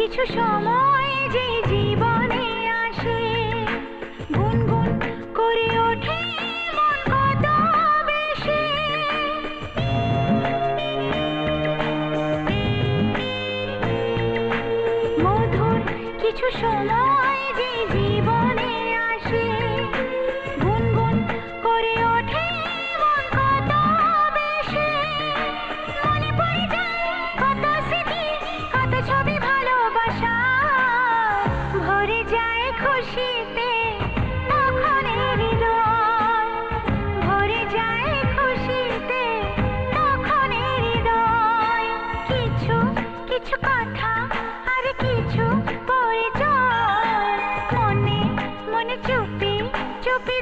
কিছু সময় যে জীবনে আসে গুনগুন করে ওঠে মন মধুর কিছু সময় যে জীবনে যায় খুশিতে তখন হৃদয় ভরে যায় খুশিতে তখন হৃদয়। কিছু কিছু কথা আর কিছু পরিচয়, মনে মনে চুপি চুপি